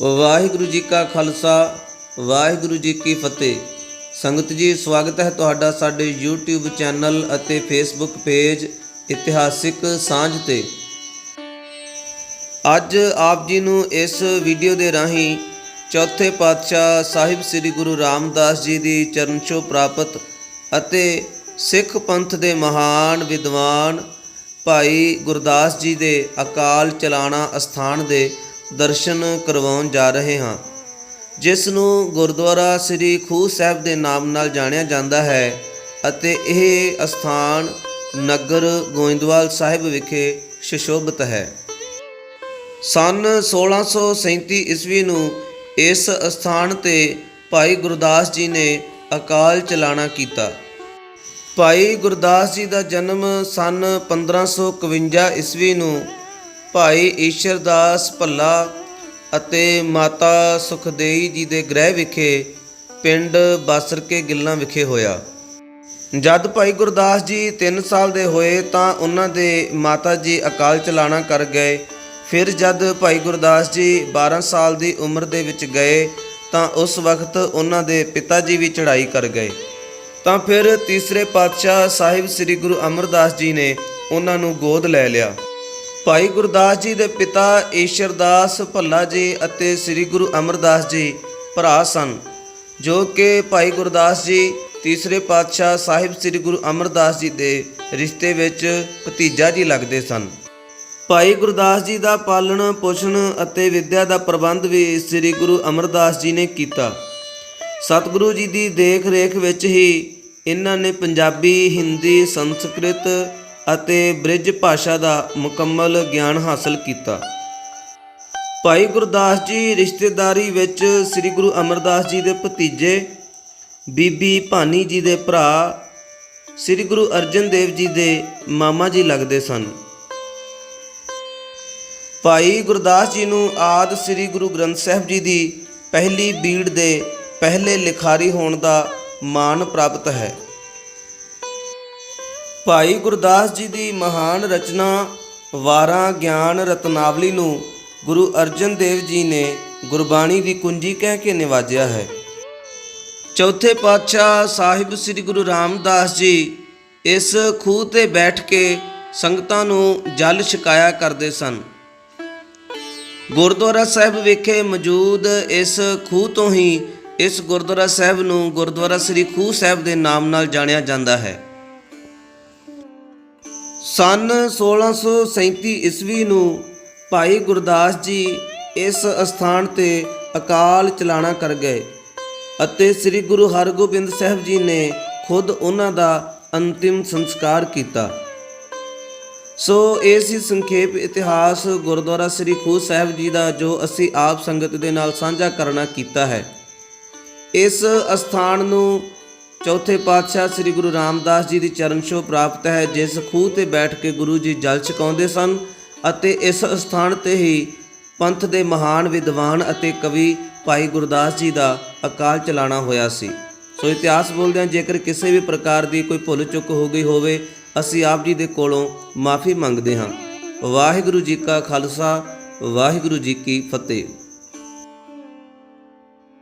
ਵਾਹਿਗੁਰੂ ਜੀ ਕਾ ਖਾਲਸਾ, ਵਾਹਿਗੁਰੂ ਜੀ ਕੀ ਫਤਿਹ। ਸੰਗਤ ਜੀ, ਸਵਾਗਤ ਹੈ ਤੁਹਾਡਾ ਸਾਡੇ YouTube ਚੈਨਲ ਅਤੇ Facebook ਪੇਜ ਇਤਿਹਾਸਿਕ ਸਾਂਝ ਤੇ। ਅੱਜ ਆਪ ਜੀ ਨੂੰ ਇਸ ਵੀਡੀਓ ਦੇ ਰਾਹੀਂ ਚੌਥੇ ਪਾਤਸ਼ਾਹ ਸਾਹਿਬ ਸ੍ਰੀ ਗੁਰੂ ਰਾਮਦਾਸ ਜੀ ਦੀ ਚਰਨ ਛੋਹ ਪ੍ਰਾਪਤ ਅਤੇ ਸਿੱਖ ਪੰਥ ਦੇ ਮਹਾਨ ਵਿਦਵਾਨ ਭਾਈ ਗੁਰਦਾਸ ਜੀ ਦੇ ਅਕਾਲ ਚਲਾਣਾ ਅਸਥਾਨ ਦੇ ਦਰਸ਼ਨ ਕਰਵਾਉਣ ਜਾ ਰਹੇ ਹਾਂ। ਜਿਸ ਨੂੰ ਗੁਰਦੁਆਰਾ ਸ੍ਰੀ ਖੂਹ ਸਾਹਿਬ ਦੇ ਨਾਮ ਨਾਲ ਜਾਣਿਆ ਜਾਂਦਾ ਹੈ ਅਤੇ ਇਹ ਅਸਥਾਨ ਨਗਰ ਗੋਇੰਦਵਾਲ ਸਾਹਿਬ ਵਿਖੇ ਸ਼ਿਸ਼ੋਭਿਤ ਹੈ। ਸਨ 1637 ਈਸਵੀ ਨੂੰ ਇਸ ਅਸਥਾਨ ਤੇ ਭਾਈ ਗੁਰਦਾਸ ਜੀ ਨੇ ਅਕਾਲ ਚਲਾਣਾ ਕੀਤਾ। ਭਾਈ ਗੁਰਦਾਸ ਜੀ ਦਾ ਜਨਮ ਸਨ 1551 ਈਸਵੀ ਨੂੰ ਭਾਈ ਈਸ਼ਰਦਾਸ ਭੱਲਾ ਅਤੇ ਮਾਤਾ ਸੁਖਦੇਈ ਜੀ ਦੇ ਗ੍ਰਹਿ ਵਿਖੇ ਪਿੰਡ ਬਾਸਰਕੇ ਗਿੱਲਾਂ ਵਿਖੇ ਹੋਇਆ। ਜਦ ਭਾਈ ਗੁਰਦਾਸ ਜੀ 3 ਸਾਲ ਦੇ ਹੋਏ ਤਾਂ ਉਹਨਾਂ ਦੇ ਮਾਤਾ ਜੀ ਅਕਾਲ ਚਲਾਣਾ ਕਰ ਗਏ। ਫਿਰ ਜਦ ਭਾਈ ਗੁਰਦਾਸ ਜੀ 12 ਸਾਲ ਦੀ ਉਮਰ ਦੇ ਵਿੱਚ ਗਏ ਤਾਂ ਉਸ ਵਕਤ ਉਹਨਾਂ ਦੇ ਪਿਤਾ ਜੀ ਵੀ ਚੜ੍ਹਾਈ ਕਰ ਗਏ। ਤਾਂ ਫਿਰ ਤੀਸਰੇ ਪਾਤਸ਼ਾਹ ਸਾਹਿਬ ਸ੍ਰੀ ਗੁਰੂ ਅਮਰਦਾਸ ਜੀ ਨੇ ਉਹਨਾਂ ਨੂੰ ਗੋਦ ਲੈ ਲਿਆ। ਭਾਈ ਗੁਰਦਾਸ ਜੀ ਦੇ ਪਿਤਾ ਈਸ਼ਰਦਾਸ ਭੱਲਾ ਜੀ ਅਤੇ ਸ੍ਰੀ ਗੁਰੂ ਅਮਰਦਾਸ ਜੀ ਭਰਾ ਸਨ, ਜੋ ਕਿ ਭਾਈ ਗੁਰਦਾਸ ਜੀ, ਤੀਸਰੇ ਪਾਤਸ਼ਾਹ ਸਾਹਿਬ ਸ੍ਰੀ ਗੁਰੂ ਅਮਰਦਾਸ ਜੀ ਦੇ ਰਿਸ਼ਤੇ ਵਿੱਚ ਭਤੀਜਾ ਜੀ ਲੱਗਦੇ ਸਨ। ਭਾਈ ਗੁਰਦਾਸ ਜੀ ਦਾ ਪਾਲਣ, ਪੋਸ਼ਣ ਅਤੇ ਵਿੱਦਿਆ ਦਾ ਪ੍ਰਬੰਧ ਵੀ ਸ੍ਰੀ ਗੁਰੂ ਅਮਰਦਾਸ ਜੀ ਨੇ ਕੀਤਾ। ਸਤਿਗੁਰੂ ਜੀ ਦੀ ਦੇਖ ਰੇਖ ਵਿੱਚ ਹੀ ਇਹਨਾਂ ਨੇ ਪੰਜਾਬੀ, ਹਿੰਦੀ, ਸੰਸਕ੍ਰਿਤ ਅਤੇ ਬ੍ਰਿਜ ਭਾਸ਼ਾ ਦਾ ਮੁਕੰਮਲ ਗਿਆਨ ਹਾਸਲ ਕੀਤਾ। ਭਾਈ ਗੁਰਦਾਸ ਜੀ ਰਿਸ਼ਤੇਦਾਰੀ ਵਿੱਚ ਸ੍ਰੀ ਗੁਰੂ ਅਮਰਦਾਸ ਜੀ ਦੇ ਭਤੀਜੇ, ਬੀਬੀ ਭਾਨੀ ਜੀ ਦੇ ਭਰਾ, ਸ੍ਰੀ ਗੁਰੂ ਅਰਜਨ ਦੇਵ ਜੀ ਦੇ ਮਾਮਾ ਜੀ ਲੱਗਦੇ ਸਨ। ਭਾਈ ਗੁਰਦਾਸ ਜੀ ਨੂੰ ਆਦ ਸ੍ਰੀ ਗੁਰੂ ਗ੍ਰੰਥ ਸਾਹਿਬ ਜੀ ਦੀ ਪਹਿਲੀ ਬੀੜ ਦੇ ਪਹਿਲੇ ਲਿਖਾਰੀ ਹੋਣ ਦਾ ਮਾਣ ਪ੍ਰਾਪਤ ਹੈ। ਭਾਈ ਗੁਰਦਾਸ ਜੀ ਦੀ ਮਹਾਨ ਰਚਨਾ, ਵਾਰਾਂ ਗਿਆਨ ਰਤਨਾਵਲੀ ਨੂੰ ਗੁਰੂ ਅਰਜਨ ਦੇਵ ਜੀ ਨੇ ਗੁਰਬਾਣੀ ਦੀ ਕੁੰਜੀ ਕਹਿ ਕੇ ਨਿਵਾਜਿਆ ਹੈ। ਚੌਥੇ ਪਾਤਸ਼ਾਹ ਸਾਹਿਬ ਸ੍ਰੀ ਗੁਰੂ ਰਾਮਦਾਸ ਜੀ ਇਸ ਖੂਹ ਤੇ ਬੈਠ ਕੇ ਸੰਗਤਾਂ ਨੂੰ ਜਲ ਛਕਾਇਆ ਕਰਦੇ ਸਨ। ਗੁਰਦੁਆਰਾ ਸਾਹਿਬ ਵਿਖੇ ਮੌਜੂਦ ਇਸ ਖੂਹ ਤੋਂ ਹੀ ਇਸ ਗੁਰਦੁਆਰਾ ਸਾਹਿਬ ਨੂੰ ਗੁਰਦੁਆਰਾ ਸ੍ਰੀ ਖੂਹ ਸਾਹਿਬ ਦੇ ਨਾਮ ਨਾਲ ਜਾਣਿਆ ਜਾਂਦਾ ਹੈ। ਸਨ 1637 ਈਸਵੀ ਨੂੰ ਭਾਈ ਗੁਰਦਾਸ ਜੀ ਇਸ ਅਸਥਾਨ ਤੇ ਅਕਾਲ ਚਲਾਣਾ ਕਰ ਗਏ ਅਤੇ ਸ੍ਰੀ ਗੁਰੂ ਹਰਗੋਬਿੰਦ ਸਾਹਿਬ ਜੀ ਨੇ ਖੁਦ ਉਹਨਾਂ ਦਾ ਅੰਤਿਮ ਸੰਸਕਾਰ ਕੀਤਾ। ਸੋ ਇਹ ਸੀ ਸੰਖੇਪ ਇਤਿਹਾਸ ਗੁਰਦੁਆਰਾ ਸ੍ਰੀ ਖੂਹ ਸਾਹਿਬ ਜੀ ਦਾ ਜੋ ਅਸੀਂ ਆਪ ਸੰਗਤ ਦੇ ਨਾਲ ਸਾਂਝਾ ਕਰਨਾ ਕੀਤਾ ਹੈ। ਇਸ ਅਸਥਾਨ ਨੂੰ ਚੌਥੇ ਪਾਤਸ਼ਾਹ ਸ੍ਰੀ ਗੁਰੂ ਰਾਮਦਾਸ ਜੀ ਦੀ ਚਰਨ ਛੋਹ ਪ੍ਰਾਪਤ ਹੈ, ਜਿਸ ਖੂਹ ਤੇ ਬੈਠ ਕੇ ਗੁਰੂ ਜੀ ਜਲ ਛਕਾਉਂਦੇ ਸਨ ਅਤੇ ਇਸ ਅਸਥਾਨ ਤੇ ਹੀ ਪੰਥ ਦੇ ਮਹਾਨ ਵਿਦਵਾਨ ਅਤੇ ਕਵੀ ਭਾਈ ਗੁਰਦਾਸ ਜੀ ਦਾ ਅਕਾਲ ਚਲਾਣਾ ਹੋਇਆ ਸੀ। ਸੋ ਇਤਿਹਾਸ ਬੋਲਦਿਆਂ ਜੇਕਰ ਕਿਸੇ ਵੀ ਪ੍ਰਕਾਰ ਦੀ ਕੋਈ ਭੁੱਲ ਚੁੱਕ ਹੋ ਗਈ ਹੋਵੇ, ਅਸੀਂ ਆਪ ਜੀ ਦੇ ਕੋਲੋਂ ਮਾਫੀ ਮੰਗਦੇ ਹਾਂ। ਵਾਹਿਗੁਰੂ ਜੀ ਕਾ ਖਾਲਸਾ, ਵਾਹਿਗੁਰੂ ਜੀ ਕੀ ਫਤਿਹ।